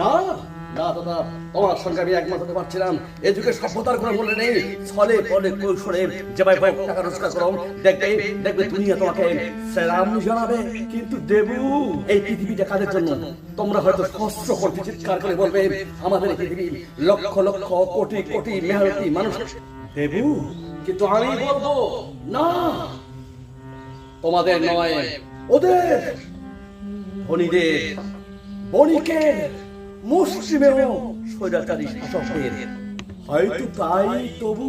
না না, দাদা, তোমার সঙ্গে আমি একমত হতে পারছিলাম। এ যুগে সভ্যতার কোনো মূল্য নেই। ছলে বলে কৌশলে যেভাবে হোক টাকা রোজগার করো। দেখবে দেখবে দুনিয়া তোমাকে সেরাম জানাবে। কিন্তু দেবু, এই পৃথিবীটা কাদের জন্য? তোমরা হয়তো সহস্র করতে চিৎকার করে বলবে, আমাদের এই পৃথিবী লক্ষ লক্ষ, কোটি কোটি মেহনতি মানুষ। দেবু, কিন্তু আমি বলব, না। তোমাদের নয়, ওদের ধনীদের বণিকের মুসলিমেও স্বৈরাচারী শাসকদের হয়তো তাই তবু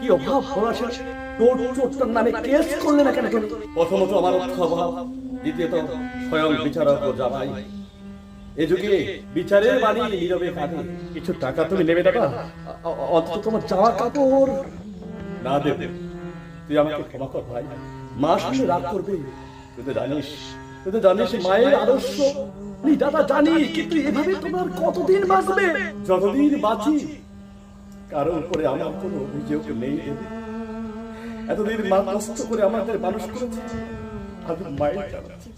কি অভাব? ভরাসের টোট চোটটার নামে কেস করলে না কেন তুমি? প্রথমত আমার অর্থ অভাব দ্বিতীয়ত স্বয়ং বিচারক ও জামাই। এ যুগে বিচারের বাণী নীরবে কাঁদে কিছু টাকা তুমি নেবে দাদা অন্তত তোমার জামা কাপড়। না দেবে। তুই আমাকে ক্ষমা কর ভাই। মা শুনে রাগ করবে। তুই তো জানিস তুই তো জানিস মায়ের আদর্শ। দাদা জানি কিন্তু এভাবে তোমার কতদিন বাঁচবে? যতদিন বাঁচি কারও উপরে আমার কোনো অভিযোগ নেই এতদিন মা কষ্ট করে আমাদের মানুষ করেছে। আজ মায়ের চালাচ্ছে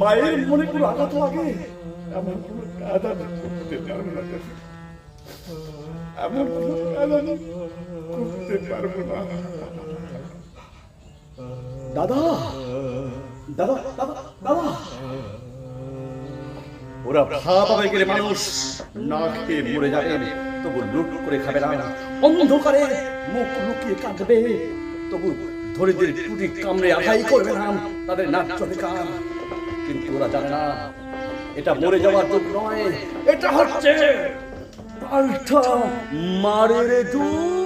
মায়ের মনে কোনো আঘাত লাগে? এমন কোনো কাজ করতে পারব না এমন কোনো কাজ করতে পারব না। দাদা দাদা দাদা দাদা। ওরা ভাব আবেগের মানুষ না খেয়ে মরে যাবে তবু লুট করে খাবে না। অন্ধকারে মুখ লুকিয়ে কাঁদবে। তবু ধরিদের টুটি কামড়ে আহাই করবে না। তাদের নাট্য অধিকার কিন্তু ওরা জানে না, এটা মরে যাওয়ার যুগ নয়, এটা হচ্ছে পাল্টা মারের যুগ